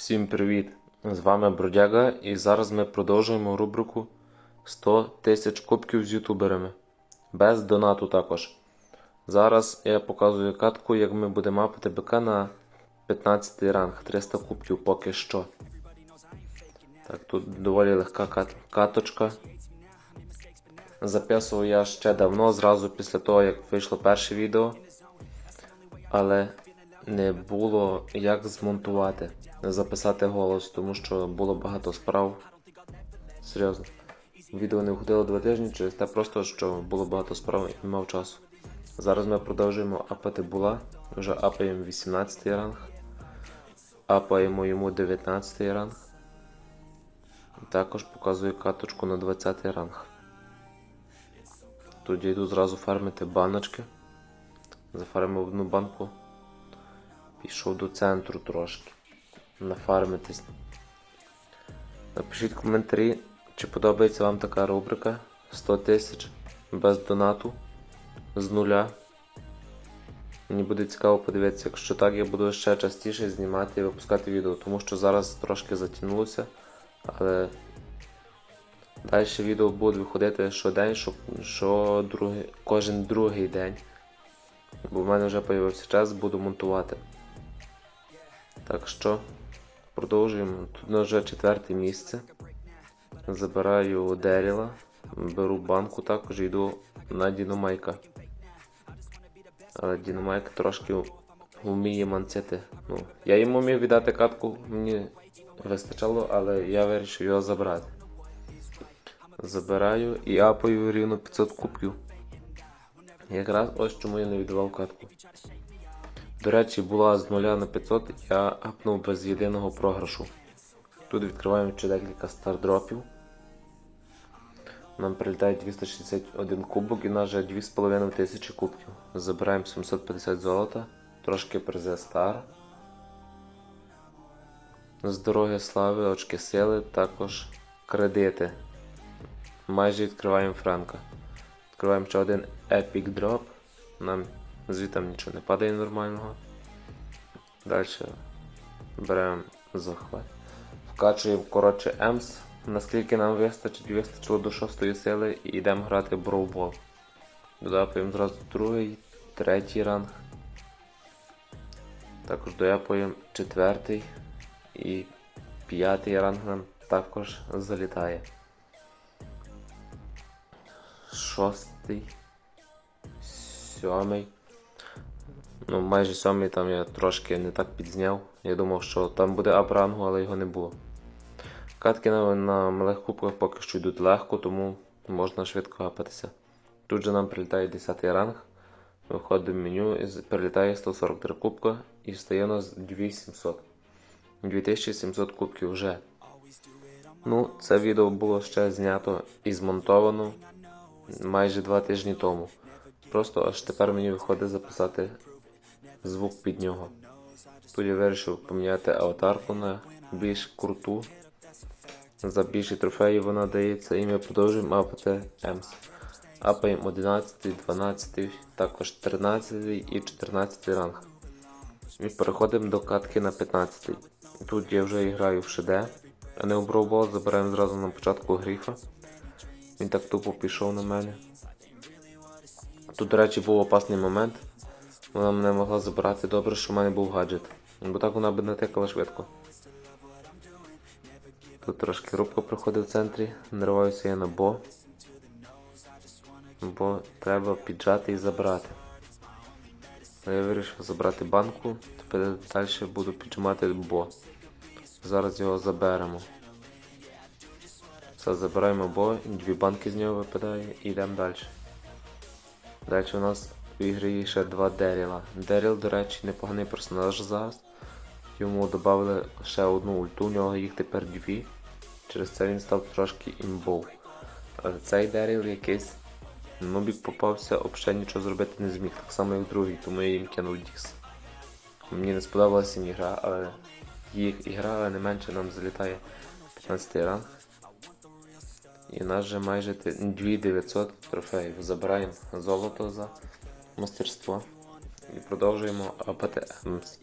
Всім привіт! З вами Бродяга і зараз ми продовжуємо рубрику 100 тисяч кубків з ютуберами. Без донату також. Зараз я показую катку, як ми будемо мапати БК на 15 ранг 300 кубків поки що. Так, тут доволі легка кат- каточка. Записував я ще давно, зразу після того, як вийшло перше відео. Але не було як змонтувати, записати голос, тому що було багато справ. Серйозно. Відео не входило два тижні через те просто, що було багато справ і не мав часу. Зараз ми продовжуємо апати була. Вже апаємо 18 ранг. Апаємо йому 19 ранг. Також показую каточку на 20 ранг. Я йду зразу фармити баночки. Зафармив одну банку. Пішов до центру трошки. Нафармитись. Напишіть коментарі, чи подобається вам така рубрика 100 тисяч без донату з нуля. Мені буде цікаво подивитися, якщо так, я буду ще частіше знімати і випускати відео, тому що зараз трошки затягнулося, але далі відео будуть виходити щодень, що, що другий, кожен другий день. Бо в мене вже з'явився час, буду монтувати. Так що продовжуємо. Тут на вже четверте місце. Забираю Деріла, беру банку також і йду на Діномайка. Але Діномайк трошки вміє манцити. Ну, я йому міг віддати катку, мені вистачало, але я вирішив його забрати. Забираю і апаю рівно 500 кубків. Якраз ось чому я не віддавав катку. До речі, була з 0 на 500, я апнув без єдиного програшу. Тут відкриваємо ще декілька стардропів. Нам прилітає 261 кубок і нас вже 2,5 тисячі кубків. Забираємо 750 золота, трошки призе стар. З дороги слави, очки сили, також кредити. Майже відкриваємо франка. Відкриваємо ще один Epic Drop. Нам звідти нічого не падає нормального. Далі беремо захват. Вкачуємо коротше Емс. Наскільки нам вистачить, вистачило до 6 сили і йдемо грати броубол. Додапаємо зразу другий, третій ранг. Також дояпаємо четвертий і п'ятий ранг нам також залітає. Шостий, сьомий. Ну, майже сьомий там я трошки не так підзняв. Я думав, що там буде апрангу, але його не було. Катки на, на малих кубках поки що йдуть легко, тому можна швидко гапатися. Тут же нам прилітає 10 ранг. Виходимо в меню і прилітає 143 кубка і стає у нас 2700. 2700 кубків вже. Ну, це відео було ще знято і змонтовано майже 2 тижні тому. Просто аж тепер мені виходить записати звук під нього. Тут я вирішив поміняти аватарку на більш круту. За більші трофеї вона дається і ми продовжуємо апати Емс. Апаємо 11, 12, також 13 і 14 ранг. І переходимо до катки на 15. Тут я вже граю в ШД, а не в забираємо зразу на початку гріфа. Він так тупо пішов на мене. Тут, до речі, був опасний момент. Вона мене могла забрати добре, що в мене був гаджет. Бо так вона б натикала швидко. Тут трошки рубка проходить в центрі, нариваюся я на бо. Бо треба піджати і забрати. А я вирішив забрати банку, тепер далі буду піджимати бо. Зараз його заберемо. Все, забираємо бо, дві банки з нього випадає і йдемо далі. Далі у нас в ще два Деріла. Деріл, до речі, непоганий персонаж зараз. Йому додали ще одну ульту, у нього їх тепер дві. Через це він став трошки імбов. Але цей Деріл якийсь нубік попався, взагалі нічого зробити не зміг, так само як другий, тому я їм кинув Дікс. Мені не сподобалася їм ігра, але їх ігра, але не менше нам залітає 15 ранг. І нас вже майже 2900 трофеїв. Забираємо золото за мастерство. І продовжуємо апати Емс.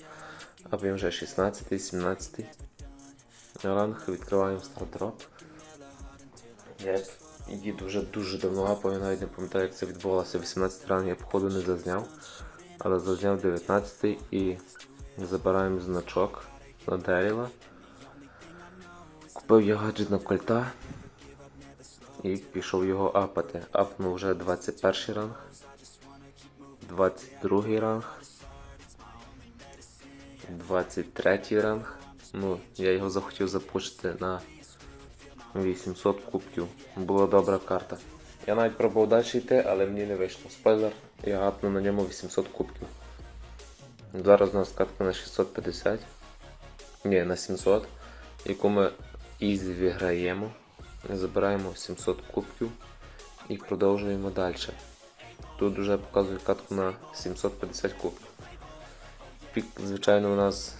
Апаємо вже 16, 17. ранг, відкриваємо стартдроп. Я її дуже дуже давно гапав, я навіть не пам'ятаю, як це відбувалося. 18 ранг я походу не зазняв, але зазняв 19 і забираємо значок на Деріла. Купив я гаджет на кольта і пішов його апати. Апнув вже 21 ранг, 22 ранг, 23 ранг. Ну, я його захотів запушити на 800 кубків. Була добра карта. Я навіть пробував далі йти, але мені не вийшло. Спойлер, я гапну на ньому 800 кубків. Зараз у нас катка на 650. Ні, на 700, яку ми ізі виграємо. Забираємо 700 кубків і продовжуємо далі. Тут вже показує катку на 750 кубків. Пік, звичайно, у нас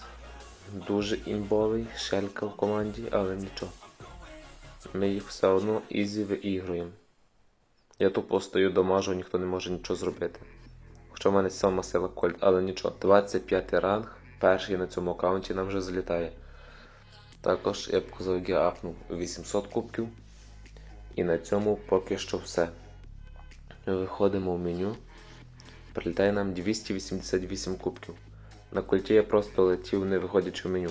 дуже імбовий, шелька в команді, але нічого. Ми їх все одно ізі виігруємо. Я тупо стою домажу, ніхто не може нічого зробити. Хоча в мене сама сила кольт, але нічого. 25 ранг, перший на цьому аккаунті нам вже залітає. Також я показав, я апнув 800 кубків. І на цьому поки що все. Виходимо в меню. Прилітає нам 288 кубків. На культі я просто летів, не виходячи в меню.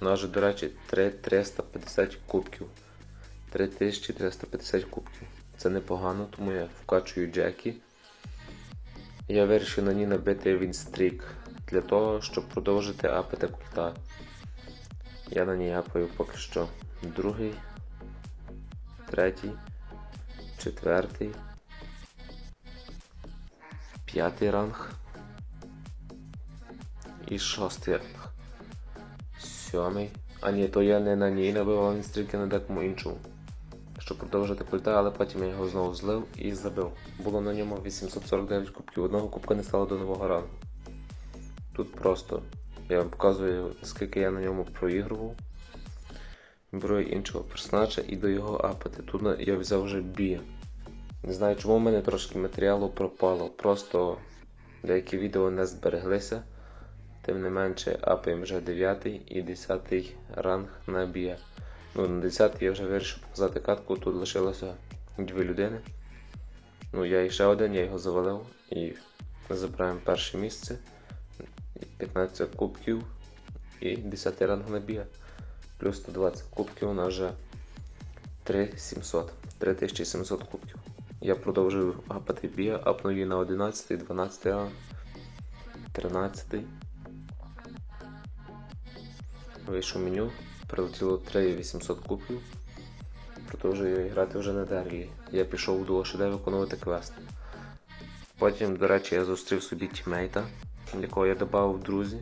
У нас же, до речі, 3350 кубків. 3350 кубків. Це непогано, тому я вкачую Джекі. Я вирішив на ній набити вінстрік для того, щоб продовжити апити культа. Я на ній апаю поки що другий, третій, четвертий, п'ятий ранг і шостий ранг. Сьомий. А ні, то я не на ній набивав вінстріки на декому іншому. Щоб продовжити культа, але потім я його знову злив і забив. Було на ньому 849 кубків. Одного кубка не стало до нового рангу. Тут просто я вам показую, скільки я на ньому проігрував. Беру іншого персонажа і до його апати. Тут я взяв вже бі. Не знаю, чому в мене трошки матеріалу пропало. Просто деякі відео не збереглися. Тим не менше, апаємо вже 9 і 10 ранг на бія. Ну, на 10 я вже вирішив показати катку, тут лишилося дві людини. Ну, я ще один, я його завалив і забираємо перше місце. 15 кубків і 10 ранг на. Плюс 120 кубків у нас вже 3700. 3700 кубків. Я продовжую апати бія, апну на 11, 12 ранг, 13. Вийшов меню, прилетіло 3800 кубків. Продовжую грати вже на дерлі. Я пішов у дуо шеде виконувати квест. Потім, до речі, я зустрів собі тімейта, якого я додав в друзі.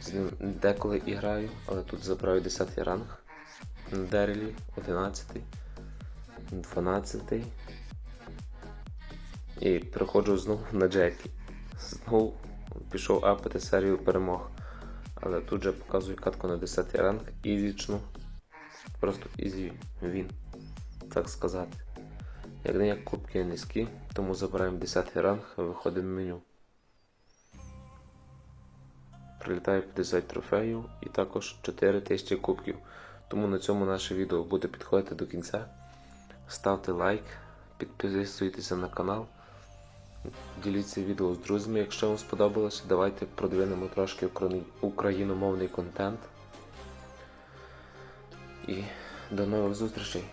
З ним деколи і граю, але тут забираю 10 ранг на Дерелі, 11, 12. І приходжу знову на Джекі. Знову пішов апати серію перемог. Але тут же показую катку на 10 ранг, ізічну. Просто ізі він, так сказати. Як не як кубки низькі, тому забираємо 10 ранг, виходимо в меню. Прилітає 50 трофеїв і також 4000 кубків. Тому на цьому наше відео буде підходити до кінця. Ставте лайк, підписуйтеся на канал. Діліться відео з друзями, якщо вам сподобалося. Давайте продвинемо трошки україномовний контент. І до нових зустрічей!